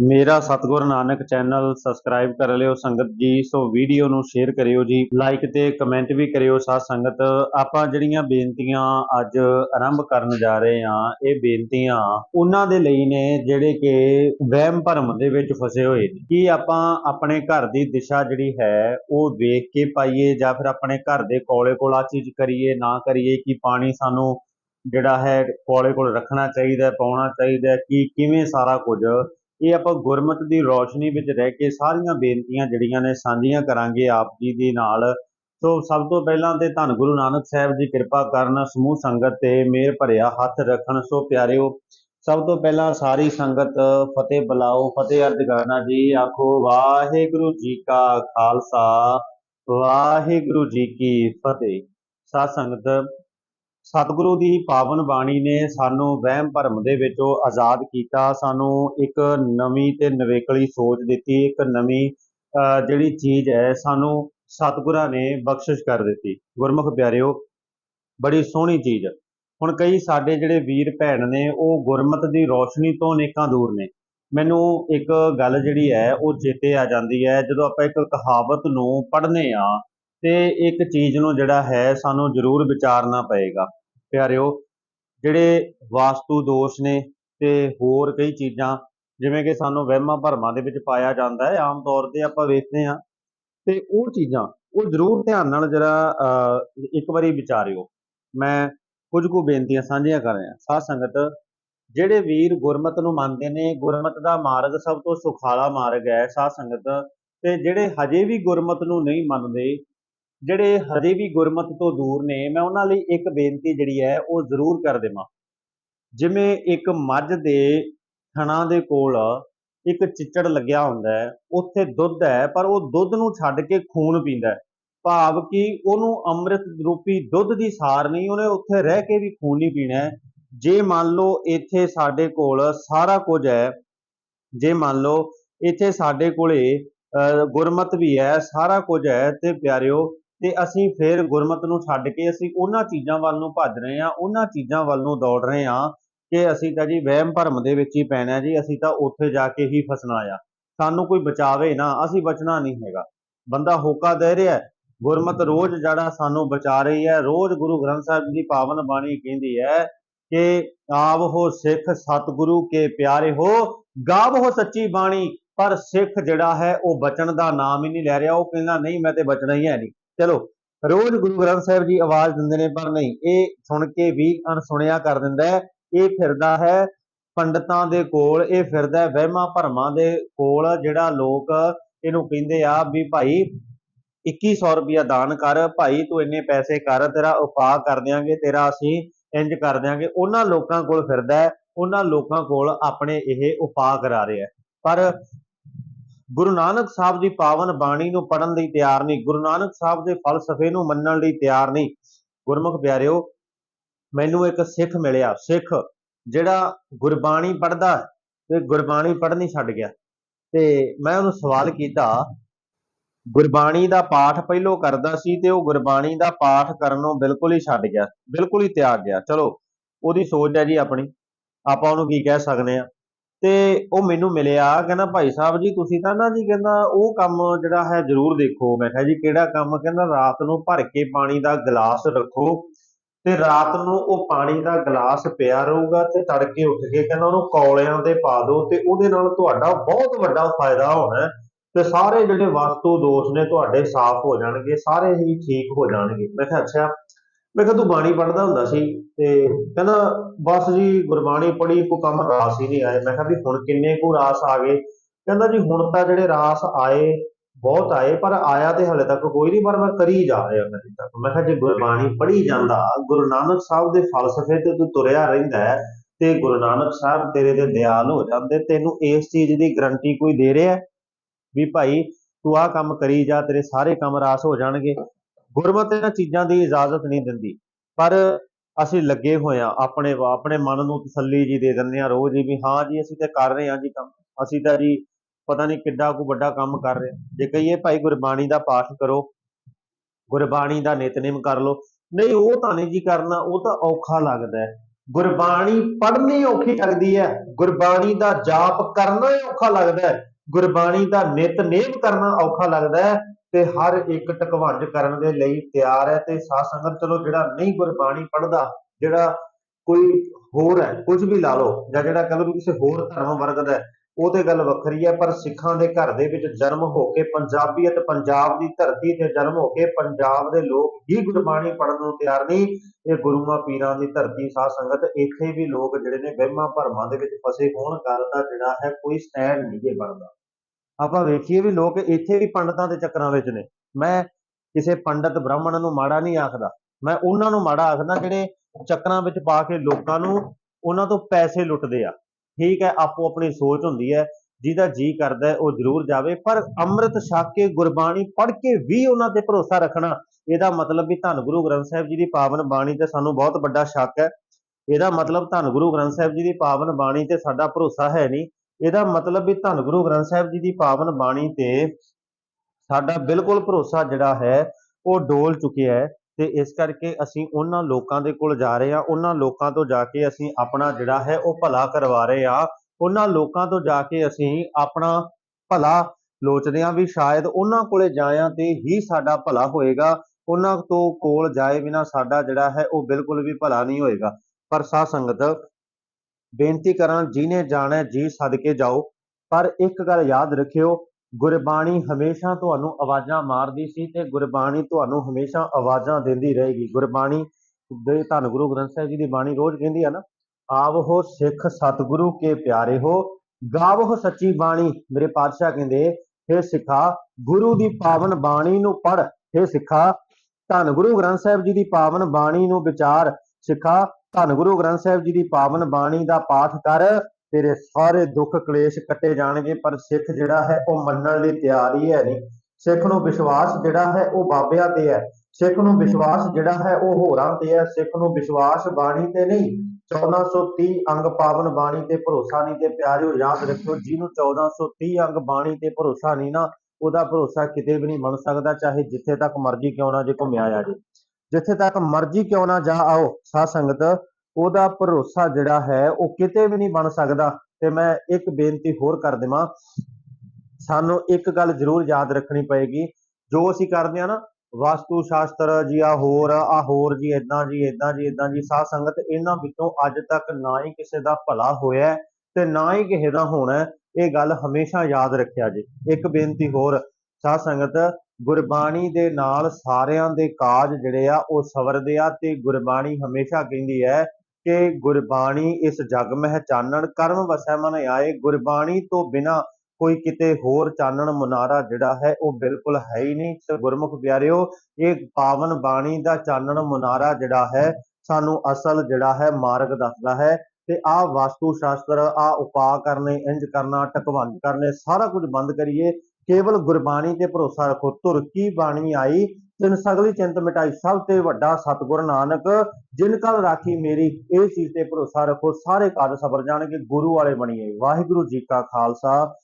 ਮੇਰਾ ਸਤਿਗੁਰ Nanak channel subscribe ਕਰ ਲਿਓ, ਸੰਗਤ ਜੀ, ਸੋ ਵੀਡੀਓ ਨੂੰ ਸ਼ੇਅਰ ਕਰਿਓ ਜੀ ਲਾਈਕ ਤੇ ਕਮੈਂਟ ਵੀ ਕਰਿਓ ਸਾਧ ਸੰਗਤ। ਆਪਾਂ ਜਿਹੜੀਆਂ ਬੇਨਤੀਆਂ ਅੱਜ ਆਰੰਭ ਕਰਨ ਜਾ ਰਹੇ ਹਾਂ, ਇਹ ਬੇਨਤੀਆਂ ਉਹਨਾਂ ਦੇ ਲਈ ਨੇ ਜਿਹੜੇ ਕਿ ਵਹਿਮ ਭਰਮ ਦੇ ਵਿੱਚ ਫਸੇ ਹੋਏ ਨੇ। ਕੀ ਆਪਾਂ ਆਪਣੇ ਘਰ ਦੀ ਦਿਸ਼ਾ ਜਿਹੜੀ ਹੈ, ਉਹ ਵੇਖ ਕੇ ਪਾਈਏ ਜਾਂ ਫਿਰ ਆਪਣੇ ਘਰ ਦੇ ਕੋਲੇ ਕੋਲ ਆ ਚੀਜ਼ ਕਰੀਏ, ਨਾ ਕਰੀਏ, ਕਿ ਪਾਣੀ ਸਾਨੂੰ ਜਿਹੜਾ ਹੈ ਕੋਲੇ ਕੋਲ ਰੱਖਣਾ ਚਾਹੀਦਾ, ਪਾਉਣਾ ਚਾਹੀਦਾ, ਕਿ, ਕਿਵੇਂ ਸਾਰਾ ਕੁਝ ਇਹ ਆਪਾਂ ਗੁਰਮਤ ਦੀ ਰੌਸ਼ਨੀ ਵਿੱਚ ਰਹਿ ਕੇ ਸਾਰੀਆਂ ਬੇਨਤੀਆਂ ਜਿਹੜੀਆਂ ਨੇ ਸਾਂਝੀਆਂ ਕਰਾਂਗੇ ਆਪ ਜੀ ਦੇ ਨਾਲ। ਸੋ ਸਭ ਤੋਂ ਪਹਿਲਾਂ ਤੇ ਧੰਨ ਗੁਰੂ ਨਾਨਕ ਸਾਹਿਬ ਜੀ ਕਿਰਪਾ ਕਰਨ ਸਮੂਹ ਸੰਗਤ ਤੇ ਮੇਰ ਭਰਿਆ ਹੱਥ ਰੱਖਣ। ਸੋ ਪਿਆਰਿਓ, ਸਭ ਤੋਂ ਪਹਿਲਾਂ ਸਾਰੀ ਸੰਗਤ ਫਤਿਹ ਬੁਲਾਓ, ਫਤਿਹ ਅਰਜ਼ ਕਰਨਾ ਜੀ। ਆਖੋ, ਵਾਹਿਗੁਰੂ ਜੀ ਕਾ ਖਾਲਸਾ, ਵਾਹਿਗੁਰੂ ਜੀ ਕੀ ਫਤਿਹ। ਸਾਧ ਸੰਗਤ ਸਤਿਗੁਰੂ ਦੀ ਪਾਵਨ ਬਾਣੀ ਨੇ ਸਾਨੂੰ ਵਹਿਮ ਭਰਮ ਦੇ ਵਿੱਚੋਂ ਆਜ਼ਾਦ ਕੀਤਾ, ਸਾਨੂੰ ਇੱਕ ਨਵੀਂ ਤੇ ਨਵੇਕਲੀ ਸੋਚ ਦਿੱਤੀ, ਇੱਕ ਨਵੀਂ ਜਿਹੜੀ ਚੀਜ਼ ਹੈ, ਸਾਨੂੰ ਸਤਿਗੁਰਾਂ ਨੇ ਬਖਸ਼ਿਸ਼ ਕਰ ਦਿੱਤੀ। ਗੁਰਮੁਖ ਪਿਆਰਿਓ, ਬੜੀ ਸੋਹਣੀ ਚੀਜ਼ ਹੁਣ ਕਈ ਸਾਡੇ ਜਿਹੜੇ ਵੀਰ ਭੈਣ ਨੇ, ਉਹ ਗੁਰਮਤ ਦੀ ਰੌਸ਼ਨੀ ਤੋਂ ਨੇਕਾਂ ਦੂਰ ਨੇ। ਮੈਨੂੰ ਇੱਕ ਗੱਲ ਜਿਹੜੀ ਹੈ, ਉਹ ਚੇਤੇ ਆ ਜਾਂਦੀ ਹੈ, ਜਦੋਂ ਆਪਾਂ ਇੱਕ ਕਹਾਵਤ ਨੂੰ ਪੜ੍ਹਨੇ ਆ, ਤੇ ਇੱਕ ਚੀਜ਼ ਨੂੰ ਜਿਹੜਾ ਹੈ, ਸਾਨੂੰ ਜ਼ਰੂਰ ਵਿਚਾਰਨਾ ਪਏਗਾ। ਪਿਆਰਿਓ, ਜਿਹੜੇ ਵਾਸਤੂ ਦੋਸ਼ ਨੇ ਤੇ ਹੋਰ ਕਈ ਚੀਜ਼ਾਂ, ਜਿਵੇਂ ਕਿ ਸਾਨੂੰ ਵਹਿਮਾਂ ਭਰਮਾਂ ਦੇ ਵਿੱਚ ਪਾਇਆ ਜਾਂਦਾ ਹੈ, ਆਮ ਤੌਰ ਤੇ ਆਪਾਂ ਵੇਖਦੇ ਹਾਂ, ਤੇ ਉਹ ਚੀਜ਼ਾਂ, ਉਹ ਜ਼ਰੂਰ ਧਿਆਨ ਨਾਲ ਜਰਾ ਇੱਕ ਵਾਰੀ ਵਿਚਾਰਿਓ। ਮੈਂ ਕੁਝ ਕੁ ਬੇਨਤੀਆਂ ਸਾਂਝੀਆਂ ਕਰ ਰਿਹਾ। ਸਾਧ ਸੰਗਤ, ਜਿਹੜੇ ਵੀਰ ਗੁਰਮਤ ਨੂੰ ਮੰਨਦੇ ਨੇ, ਗੁਰਮਤ ਦਾ ਮਾਰਗ ਸਭ ਤੋਂ ਸੁਖਾਲਾ ਮਾਰਗ ਹੈ ਸਾਧ ਸੰਗਤ, ਤੇ ਜਿਹੜੇ ਹਜੇ ਵੀ ਗੁਰਮਤ ਨੂੰ ਨਹੀਂ ਮੰਨਦੇ ਜਿਹੜੇ ਹਜੇ ਵੀ ਗੁਰਮਤ ਤੋਂ ਦੂਰ ਨੇ, ਮੈਂ ਉਹਨਾਂ ਲਈ ਇੱਕ ਬੇਨਤੀ ਜਿਹੜੀ ਹੈ, ਉਹ ਜ਼ਰੂਰ ਕਰ ਦੇਵਾਂ। ਜਿਵੇਂ ਇੱਕ ਮੱਝ ਦੇ ਥਣਾ ਦੇ ਕੋਲ ਇੱਕ ਚਿੱਚੜ ਲੱਗਿਆ ਹੁੰਦਾ ਹੈ, ਉੱਥੇ ਦੁੱਧ ਹੈ, ਪਰ ਉਹ ਦੁੱਧ ਨੂੰ ਛੱਡ ਕੇ ਖੂਨ ਪੀਂਦਾ ਭਾਵ ਕਿ ਉਹਨੂੰ ਅੰਮ੍ਰਿਤ ਰੂਪੀ ਦੁੱਧ ਦੀ ਸਾਰ ਨਹੀਂ, ਉਹਨੇ ਉੱਥੇ ਰਹਿ ਕੇ ਵੀ ਖੂਨ ਨਹੀਂ ਪੀਣਾ ਜੇ ਮੰਨ ਲਓ ਇੱਥੇ ਸਾਡੇ ਕੋਲ ਸਾਰਾ ਕੁਝ ਹੈ, ਜੇ ਮੰਨ ਲਓ ਇੱਥੇ ਸਾਡੇ ਕੋਲੇ ਗੁਰਮਤ ਵੀ ਹੈ, ਸਾਰਾ ਕੁਝ ਹੈ, ਤੇ ਪਿਆਰਿਓ ਤੇ ਅਸੀਂ ਫਿਰ ਗੁਰਮਤ ਨੂੰ ਛੱਡ ਕੇ ਅਸੀਂ ਉਹਨਾਂ ਚੀਜ਼ਾਂ ਵੱਲ ਨੂੰ ਭੱਜ ਰਹੇ ਹਾਂ, ਉਹਨਾਂ ਚੀਜ਼ਾਂ ਵੱਲ ਨੂੰ ਦੌੜ ਰਹੇ ਹਾਂ ਕਿ ਅਸੀਂ ਤਾਂ ਜੀ ਵਹਿਮ ਭਰਮ ਦੇ ਵਿੱਚ ਹੀ ਪੈਣਾ ਜੀ, ਅਸੀਂ ਤਾਂ ਉੱਥੇ ਜਾ ਕੇ ਹੀ ਫਸਣਾ ਆ। ਸਾਨੂੰ ਕੋਈ ਬਚਾਵੇ ਨਾ, ਅਸੀਂ ਬਚਣਾ ਨਹੀਂ ਹੈਗਾ। ਬੰਦਾ ਹੋਕਾ ਦੇ ਰਿਹਾ ਗੁਰਮਤ ਰੋਜ਼ ਜਿਹੜਾ ਸਾਨੂੰ ਬਚਾ ਰਹੀ ਹੈ, ਰੋਜ਼ ਗੁਰੂ ਗ੍ਰੰਥ ਸਾਹਿਬ ਜੀ ਦੀ ਪਾਵਨ ਬਾਣੀ ਕਹਿੰਦੀ ਹੈ ਕਿ ਆਵ ਹੋ ਸਿੱਖ ਸਤਿਗੁਰੂ ਕੇ ਪਿਆਰੇ ਹੋ, ਗਾਵ ਹੋ ਸੱਚੀ ਬਾਣੀ, ਪਰ ਸਿੱਖ ਜਿਹੜਾ ਹੈ ਉਹ ਬਚਣ ਦਾ ਨਾਮ ਹੀ ਨਹੀਂ ਲੈ ਰਿਹਾ, ਉਹ ਕਹਿੰਦਾ, ਨਹੀਂ, ਮੈਂ ਤੇ ਬਚਣਾ ਹੀ ਹੈ ਨਹੀਂ। ਚਲੋ, ਰੋਜ਼ ਗੁਰੂ ਗ੍ਰੰਥ ਸਾਹਿਬ ਜੀ ਆਵਾਜ਼ ਦਿੰਦੇ ਨੇ, ਪਰ ਨਹੀਂ, ਇਹ ਸੁਣ ਕੇ ਵੀ ਅਣਸੁਣਿਆ ਕਰ ਦਿੰਦਾ ਹੈ, ਇਹ ਫਿਰਦਾ ਹੈ ਪੰਡਤਾਂ ਦੇ ਕੋਲ, ਇਹ ਫਿਰਦਾ ਵਹਿਮਾਂ ਭਰਮਾਂ ਦੇ ਕੋਲ, ਜਿਹੜਾ ਲੋਕ ਇਹਨੂੰ ਕਹਿੰਦੇ ਆ ਵੀ ਭਾਈ 2100 ਰੁਪਇਆ ਦਾਨ ਕਰ, ਭਾਈ ਤੂੰ ਇੰਨੇ ਪੈਸੇ ਕਰ, ਤੇਰਾ ਉਪਾਅ ਕਰ ਦਿਆਂਗੇ, ਤੇਰਾ ਅਸੀਂ ਇੰਜ ਕਰ ਦਿਆਂਗੇ। ਉਹਨਾਂ ਲੋਕਾਂ ਕੋਲ ਫਿਰਦਾ ਹੈ, ਉਹਨਾਂ ਲੋਕਾਂ ਕੋਲ ਆਪਣੇ ਇਹ ਉਪਾਅ ਕਰਾ ਰਿਹਾ ਹੈ। ਪਰ ਗੁਰੂ ਨਾਨਕ ਸਾਹਿਬ ਦੀ ਪਾਵਨ ਬਾਣੀ ਨੂੰ ਪੜਨ ਲਈ ਤਿਆਰ ਨਹੀਂ, ਗੁਰੂ ਨਾਨਕ ਸਾਹਿਬ ਦੇ ਫਲਸਫੇ ਨੂੰ ਮੰਨਣ ਲਈ ਤਿਆਰ ਨਹੀਂ। ਗੁਰਮੁਖ ਪਿਆਰਿਓ, ਮੈਨੂੰ ਇੱਕ ਸਿੱਖ ਮਿਲਿਆ, ਸਿੱਖ ਜਿਹੜਾ ਗੁਰਬਾਣੀ ਪੜਦਾ ਤੇ ਗੁਰਬਾਣੀ ਪੜ੍ਹਨੀ ਛੱਡ ਗਿਆ। ਤੇ ਮੈਂ ਉਹਨੂੰ ਸਵਾਲ ਕੀਤਾ, ਗੁਰਬਾਣੀ ਦਾ ਪਾਠ ਪਹਿਲੋਂ ਕਰਦਾ ਸੀ ਤੇ ਉਹ ਗੁਰਬਾਣੀ ਦਾ ਪਾਠ ਕਰਨੋਂ ਬਿਲਕੁਲ ਹੀ ਛੱਡ ਗਿਆ, ਬਿਲਕੁਲ ਹੀ ਤਿਆਗ ਗਿਆ। ਚਲੋ, ਉਹਦੀ ਸੋਚ ਹੈ ਜੀ ਆਪਣੀ, ਆਪਾਂ ਉਹਨੂੰ ਕੀ ਕਹਿ ਸਕਦੇ ਆ ਤੇ ਉਹ ਮੈਨੂੰ ਮਿਲਿਆ, ਕਹਿੰਦਾ ਭਾਈ ਸਾਹਿਬ ਜੀ ਤੁਸੀਂ ਤਾਂ ਨਾ ਜੀ ਕਹਿੰਦਾ ਉਹ ਕੰਮ ਜਿਹੜਾ ਹੈ ਜ਼ਰੂਰ ਦੇਖੋ। ਮੈਂ ਕਿਹਾ ਜੀ ਕਿਹੜਾ ਕੰਮ? ਕਹਿੰਦਾ ਰਾਤ ਨੂੰ ਭਰ ਕੇ ਪਾਣੀ ਦਾ ਗਲਾਸ ਰੱਖੋ ਤੇ ਰਾਤ ਨੂੰ ਉਹ ਪਾਣੀ ਦਾ ਗਲਾਸ ਪਿਆ ਰਹੂਗਾ ਤੇ ਤੜਕੇ ਉੱਠ ਕੇ ਕਹਿੰਦਾ ਉਹਨੂੰ ਕੌਲਿਆਂ ਤੇ ਪਾ ਦਿਓ ਤੇ ਉਹਦੇ ਨਾਲ ਤੁਹਾਡਾ ਬਹੁਤ ਵੱਡਾ ਫਾਇਦਾ ਹੋਣਾ ਤੇ ਸਾਰੇ ਜਿਹੜੇ ਵਸਤੂ ਦੋਸ਼ ਨੇ ਤੁਹਾਡੇ ਸਾਫ਼ ਹੋ ਜਾਣਗੇ, ਸਾਰੇ ਹੀ ਠੀਕ ਹੋ ਜਾਣਗੇ। ਮੈਂ ਕਿਹਾ, ਅੱਛਾ। ਮੈਂ ਕਿਹਾ ਤੂੰ ਬਾਣੀ ਪੜਦਾ ਹੁੰਦਾ ਸੀ ਤੇ ਕਹਿੰਦਾ, ਬਸ ਜੀ, ਗੁਰਬਾਣੀ ਪੜ੍ਹੀ ਕੋ ਕੰਮ ਰਾਸ ਹੀ ਨਹੀਂ ਆਏ। ਮੈਂ ਕਿਹਾ ਵੀ ਹੁਣ ਕਿੰਨੇ ਕੁ ਰਾਸ ਆ ਗਏ? ਕਹਿੰਦਾ ਜੀ, ਹੁਣ ਤਾਂ ਜਿਹੜੇ ਰਾਸ ਆਏ, ਬਹੁਤ ਆਏ, ਪਰ ਆਇਆ ਤੇ ਹਲੇ ਤੱਕ ਕੋਈ ਨਹੀਂ, ਪਰ ਮੈਂ ਕਰੀ ਜਾ ਰਿਹਾ ਕਦੀ ਤੱਕ। ਮੈਂ ਕਿਹਾ ਜੇ ਗੁਰਬਾਣੀ ਪੜ੍ਹੀ ਜਾਂਦਾ, ਗੁਰੂ ਨਾਨਕ ਸਾਹਿਬ ਦੇ ਫਲਸਫੇ ਤੇ ਤੂੰ ਤੁਰਿਆ ਰਹਿੰਦਾ ਤੇ ਗੁਰੂ ਨਾਨਕ ਸਾਹਿਬ ਤੇਰੇ ਤੇ ਦਿਆਲ ਹੋ ਜਾਂਦੇ, ਤੈਨੂੰ ਇਸ ਚੀਜ਼ ਦੀ ਗਰੰਟੀ ਕੋਈ ਦੇ ਰਿਹਾ ਵੀ ਭਾਈ, ਤੂੰ ਆਹ ਕੰਮ ਕਰੀ ਜਾ, ਤੇਰੇ ਸਾਰੇ ਕੰਮ ਰਾਸ ਹੋ ਜਾਣਗੇ। ਗੁਰਮਤ ਇਹਨਾਂ ਚੀਜ਼ਾਂ ਦੀ ਇਜਾਜ਼ਤ ਨਹੀਂ ਦਿੰਦੀ। ਪਰ ਅਸੀਂ ਲੱਗੇ ਹੋਏ ਆ ਆਪਣੇ ਆਪਣੇ ਮਨ ਨੂੰ ਤਸੱਲੀ ਜੀ ਦੇ ਦਿੰਦੇ ਆ ਰੋਜ਼ ਹੀ ਵੀ ਹਾਂ ਜੀ ਅਸੀਂ ਤੇ ਕਰ ਰਹੇ ਹਾਂ ਜੀ ਕੰਮ। ਅਸੀਂ ਤਾਂ ਜੀ ਪਤਾ ਨਹੀਂ ਕਿੱਡਾ ਕੁ ਵੱਡਾ ਕੰਮ ਕਰ ਰਹੇ ਜੇ ਕਹੀਏ ਭਾਈ ਗੁਰਬਾਣੀ ਦਾ ਪਾਠ ਕਰੋ, ਗੁਰਬਾਣੀ ਦਾ ਨਿਤਨੇਮ ਕਰ ਲਓ, ਨਹੀਂ ਉਹ ਤਾਂ ਨਹੀਂ ਜੀ ਕਰਨਾ, ਉਹ ਤਾਂ ਔਖਾ ਲੱਗਦਾ ਹੈ। ਗੁਰਬਾਣੀ ਪੜ੍ਹਨੀ ਔਖੀ ਲੱਗਦੀ ਹੈ, ਗੁਰਬਾਣੀ ਦਾ ਜਾਪ ਕਰਨਾ ਹੀ ਔਖਾ ਲੱਗਦਾ ਹੈ। ਗੁਰਬਾਣੀ ਦਾ ਨਿਤਨੇਮ ਕਰਨਾ ਔਖਾ ਲੱਗਦਾ ਹੈ। ਤੇ ਹਰ ਇੱਕ ਟਕਵੰਜ ਕਰਨ ਦੇ ਲਈ ਤਿਆਰ ਹੈ ਤੇ ਸਾਧ ਸੰਗਤ ਚਲੋ ਜਿਹੜਾ ਨਹੀਂ ਗੁਰਬਾਣੀ ਪੜ੍ਹਦਾ, ਜਿਹੜਾ ਕੋਈ ਹੋਰ ਹੈ, ਕੁਝ ਵੀ ਲਾ ਲਓ, ਜਾਂ ਜਿਹੜਾ ਕਹ ਲਓ ਵੀ ਕਿਸੇ ਹੋਰ ਧਰਮ ਵਰਗ ਦਾ ਉਹ ਤੇ ਗੱਲ ਵੱਖਰੀ ਹੈ, ਪਰ ਸਿੱਖਾਂ ਦੇ ਘਰ ਦੇ ਵਿੱਚ ਜਨਮ ਹੋ ਕੇ ਪੰਜਾਬੀਅਤ ਪੰਜਾਬ ਦੀ ਧਰਤੀ ਤੇ ਜਨਮ ਹੋ ਕੇ ਪੰਜਾਬ ਦੇ ਲੋਕ ਹੀ ਗੁਰਬਾਣੀ ਪੜ੍ਹਨ ਨੂੰ ਤਿਆਰ ਨਹੀਂ ਇਹ ਗੁਰੂਆਂ ਪੀਰਾਂ ਦੀ ਧਰਤੀ, ਸਾਧ ਸੰਗਤ, ਇੱਥੇ ਵੀ ਲੋਕ ਜਿਹੜੇ ਨੇ ਵਹਿਮਾਂ ਭਰਮਾਂ ਦੇ ਵਿੱਚ ਫਸੇ ਹੋਣ ਗੱਲ ਦਾ ਜਿਹੜਾ ਹੈ ਕੋਈ ਸਟੈਂਡ ਨਹੀਂ ਜੇ ਬਣਦਾ। ਆਪਾਂ ਵੇਖੀਏ ਵੀ ਲੋਕ ਇੱਥੇ ਵੀ ਪੰਡਤਾਂ ਦੇ ਚੱਕਰਾਂ ਵਿੱਚ ਨੇ। ਮੈਂ ਕਿਸੇ ਪੰਡਤ ਬ੍ਰਾਹਮਣ ਨੂੰ ਮਾੜਾ ਨਹੀਂ ਆਖਦਾ। ਮੈਂ ਉਹਨਾਂ ਨੂੰ ਮਾੜਾ ਆਖਦਾ ਜਿਹੜੇ ਚੱਕਰਾਂ ਵਿੱਚ ਪਾ ਕੇ ਲੋਕਾਂ ਨੂੰ ਉਹਨਾਂ ਤੋਂ ਪੈਸੇ ਲੁੱਟਦੇ ਆ। ਠੀਕ ਹੈ, ਆਪੋ ਆਪਣੀ ਸੋਚ ਹੁੰਦੀ ਹੈ, ਜਿਹਦਾ ਜੀ ਕਰਦਾ ਉਹ ਜ਼ਰੂਰ ਜਾਵੇ। ਪਰ ਅੰਮ੍ਰਿਤ ਛਕ ਕੇ ਗੁਰਬਾਣੀ ਪੜ੍ਹ ਕੇ ਵੀ ਉਹਨਾਂ ਤੇ ਭਰੋਸਾ ਰੱਖਣਾ, ਇਹਦਾ ਮਤਲਬ ਵੀ ਧੰਨ ਗੁਰੂ ਗ੍ਰੰਥ ਸਾਹਿਬ ਜੀ ਦੀ ਪਾਵਨ ਬਾਣੀ ਤੇ ਸਾਨੂੰ ਬਹੁਤ ਵੱਡਾ ਸ਼ੱਕ ਹੈ। ਇਹਦਾ ਮਤਲਬ ਧੰਨ ਗੁਰੂ ਗ੍ਰੰਥ ਸਾਹਿਬ ਜੀ ਦੀ ਪਾਵਨ ਬਾਣੀ ਤੇ ਸਾਡਾ ਭਰੋਸਾ ਹੈ ਨਹੀਂ। ਇਹਦਾ ਮਤਲਬ ਵੀ ਧੰਨ ਗੁਰੂ ਗ੍ਰੰਥ ਸਾਹਿਬ ਜੀ ਦੀ ਪਾਵਨ ਬਾਣੀ ਤੇ ਸਾਡਾ ਬਿਲਕੁਲ ਭਰੋਸਾ ਜਿਹੜਾ ਹੈ, ਉਹ ਡੋਲ ਚੁੱਕਿਆ ਹੈ ਤੇ ਇਸ ਕਰਕੇ ਅਸੀਂ ਉਹਨਾਂ ਲੋਕਾਂ ਦੇ ਕੋਲ ਜਾ ਰਹੇ ਹਾਂ, ਉਹਨਾਂ ਲੋਕਾਂ ਤੋਂ ਜਾ ਕੇ ਅਸੀਂ ਆਪਣਾ ਜਿਹੜਾ ਹੈ, ਉਹ ਭਲਾ ਕਰਵਾ ਰਹੇ ਹਾਂ। ਉਹਨਾਂ ਲੋਕਾਂ ਤੋਂ ਜਾ ਕੇ ਅਸੀਂ ਆਪਣਾ ਭਲਾ ਲੋਚਦੇ ਹਾਂ ਵੀ ਸ਼ਾਇਦ ਉਹਨਾਂ ਕੋਲੇ ਜਾਇਆਂ ਤੇ ਹੀ ਸਾਡਾ ਭਲਾ ਹੋਏਗਾ। ਉਹਨਾਂ ਤੋਂ ਕੋਲ ਜਾਏ ਬਿਨਾ ਸਾਡਾ ਜਿਹੜਾ ਹੈ, ਉਹ ਬਿਲਕੁਲ ਵੀ ਭਲਾ ਨਹੀਂ ਹੋਏਗਾ। ਪਰ ਸਾਧ ਸੰਗਤ ਬੇਨਤੀ ਕਰਾਂ ਜਿਹਨੇ ਜਾਣਾ ਹੈ, ਜੀ ਸਦਕੇ ਜਾਓ। ਪਰ ਇੱਕ ਗੱਲ ਯਾਦ ਰੱਖਿਓ ਗੁਰਬਾਣੀ ਹਮੇਸ਼ਾ ਤੁਹਾਨੂੰ ਆਵਾਜ਼ਾਂ ਮਾਰਦੀ ਸੀ ਤੇ ਗੁਰਬਾਣੀ ਤੁਹਾਨੂੰ ਹਮੇਸ਼ਾ ਆਵਾਜ਼ਾਂ ਦਿੰਦੀ ਰਹੇਗੀ। ਗੁਰਬਾਣੀ ਦੇ ਧੰਨ ਗੁਰੂ ਗ੍ਰੰਥ ਸਾਹਿਬ ਜੀ ਦੀ ਬਾਣੀ ਰੋਜ਼ ਕਹਿੰਦੀ ਆ ਨਾ ਆਵਹੋ ਸਿੱਖ ਸਤਿਗੁਰੂ ਕੇ ਪਿਆਰੇ ਹੋ ਗਾਵੋ ਸੱਚੀ ਬਾਣੀ। ਮੇਰੇ ਪਾਤਸ਼ਾਹ ਕਹਿੰਦੇ हे ਸਿੱਖਾ ਗੁਰੂ ਦੀ ਪਾਵਨ ਬਾਣੀ ਨੂੰ ਪੜ हे ਸਿੱਖਾ ਧੰਨ ਗੁਰੂ ਗ੍ਰੰਥ ਸਾਹਿਬ ਜੀ ਦੀ ਪਾਵਨ ਬਾਣੀ ਨੂੰ ਵਿਚਾਰ। ਸਿੱਖਾ ਧੰਨ ਗੁਰੂ ਗ੍ਰੰਥ ਸਾਹਿਬ ਜੀ ਦੀ ਪਾਵਨ ਬਾਣੀ ਦਾ ਪਾਠ ਕਰ, ਤੇਰੇ ਸਾਰੇ ਦੁੱਖ ਕਲੇਸ਼ ਕੱਟੇ ਜਾਣਗੇ, ਪਰ ਸਿੱਖ ਜਿਹੜਾ ਹੈ ਉਹ ਮੰਨਣ ਲਈ ਤਿਆਰ ਹੀ ਹੈ ਨਹੀਂ। ਸਿੱਖ ਨੂੰ ਵਿਸ਼ਵਾਸ ਜਿਹੜਾ ਹੈ ਉਹ ਬਾਬਿਆਂ ਤੇ ਹੈ। ਸਿੱਖ ਨੂੰ ਵਿਸ਼ਵਾਸ ਜਿਹੜਾ ਹੈ ਉਹ ਹੋਰਾਂ ਤੇ ਹੈ। ਸਿੱਖ ਨੂੰ ਵਿਸ਼ਵਾਸ ਬਾਣੀ ਤੇ ਨਹੀਂ 1430 ਅੰਗ ਪਾਵਨ ਬਾਣੀ ਤੇ ਭਰੋਸਾ ਨਹੀਂ ਤੇ ਪਿਆਰਿਓ, ਯਾਦ ਰੱਖਿਓ, ਜਿਹਨੂੰ 1430 ਅੰਗ ਬਾਣੀ ਤੇ ਭਰੋਸਾ ਨਹੀਂ ਨਾ, ਉਹਦਾ ਭਰੋਸਾ ਕਿਤੇ ਵੀ ਨਹੀਂ ਬਣ ਸਕਦਾ, ਚਾਹੇ ਜਿੱਥੇ ਤੱਕ ਮਰਜ਼ੀ ਕਿਉਂ ਨਾ ਜੇ ਘੁੰਮਿਆ ਆ ਜੇ ਜਿੱਥੇ ਤੱਕ ਮਰਜ਼ੀ ਕਿਉਂ ਨਾ ਜਾ ਆਓ ਸਾਧ ਸੰਗਤ, ਉਹਦਾ ਭਰੋਸਾ ਜਿਹੜਾ ਹੈ, ਉਹ ਕਿਤੇ ਵੀ ਨਹੀਂ ਬਣ ਸਕਦਾ। ਤੇ ਮੈਂ ਇੱਕ ਬੇਨਤੀ ਹੋਰ ਕਰ ਦੇਵਾਂ। ਸਾਨੂੰ ਇੱਕ ਗੱਲ ਜ਼ਰੂਰ ਯਾਦ ਰੱਖਣੀ ਪਏਗੀ। ਜੋ ਅਸੀਂ ਕਰਦੇ ਆ ਨਾ, ਵਾਸਤੂ ਸ਼ਾਸਤਰ ਜੀ ਆ ਹੋਰ ਆ ਹੋਰ ਜੀ ਇਦਾਂ ਜੀ ਇਦਾਂ ਜੀ ਇਦਾਂ ਜੀ, ਸਾਧ ਸੰਗਤ ਇਹਨਾਂ ਵਿੱਚੋਂ ਅੱਜ ਤੱਕ ਨਾ ਹੀ ਕਿਸੇ ਦਾ ਭਲਾ ਹੋਇਆ ਤੇ ਨਾ ਹੀ ਕਿਸੇ ਦਾ ਹੋਣਾ ਇਹ ਗੱਲ ਹਮੇਸ਼ਾ ਯਾਦ ਰੱਖਿਆ ਜੀ। ਇੱਕ ਬੇਨਤੀ ਹੋਰ, ਸਾਧ ਸੰਗਤ ਗੁਰਬਾਣੀ ਦੇ ਨਾਲ ਸਾਰਿਆਂ ਦੇ ਕਾਜ ਜਿਹੜੇ ਆ, ਉਹ ਸਵਰਦੇ ਆ ਤੇ ਗੁਰਬਾਣੀ ਹਮੇਸ਼ਾ ਕਹਿੰਦੀ ਹੈ ਕਿ ਗੁਰਬਾਣੀ ਇਸ ਜਗ ਮਹਿ ਚਾਨਣ, ਕਰਮ ਵਸੈ ਮਨ ਆਏ। ਗੁਰਬਾਣੀ ਤੋਂ ਬਿਨਾ ਕੋਈ ਕਿਤੇ ਹੋਰ ਚਾਨਣ ਮੁਨਾਰਾ ਜਿਹੜਾ ਹੈ, ਉਹ ਬਿਲਕੁਲ ਹੈ ਹੀ ਨਹੀਂ। ਤੇ ਗੁਰਮੁਖ ਪਿਆਰਿਓ, ਇਹ ਪਾਵਨ ਬਾਣੀ ਦਾ ਚਾਨਣ ਮੁਨਾਰਾ ਜਿਹੜਾ ਹੈ, ਸਾਨੂੰ ਅਸਲ ਜਿਹੜਾ ਹੈ, ਮਾਰਗ ਦੱਸਦਾ ਹੈ। ਤੇ ਆ ਵਾਸਤੂ ਸ਼ਾਸਤਰ, ਆ ਉਪਾਅ ਕਰਨੇ, ਇੰਜ ਕਰਨਾ, ਟਕਵੰਜ ਕਰਨੇ, ਸਾਰਾ ਕੁਝ ਬੰਦ ਕਰੀਏ ਕੇਵਲ ਗੁਰਬਾਣੀ ਤੇ ਭਰੋਸਾ ਰੱਖੋ ਤੁਰ ਕੀ ਬਾਣੀ ਆਈ? ਤਿੰਨ ਸਗਲੀ ਚਿੰਤ ਮਿਟਾਈ, ਸਭ ਤੇ ਵੱਡਾ ਸਤਿਗੁਰ ਨਾਨਕ, ਜਿਨ ਕਲ ਰਾਖੀ ਮੇਰੀ, ਇਹ ਚੀਜ਼ ਤੇ ਭਰੋਸਾ ਰੱਖੋ, ਸਾਰੇ ਕਾਜ ਸਬਰ ਜਾਣਗੇ, ਗੁਰੂ ਵਾਲੇ ਬਣੀਏ। ਵਾਹਿਗੁਰੂ ਜੀ ਕਾ ਖਾਲਸਾ।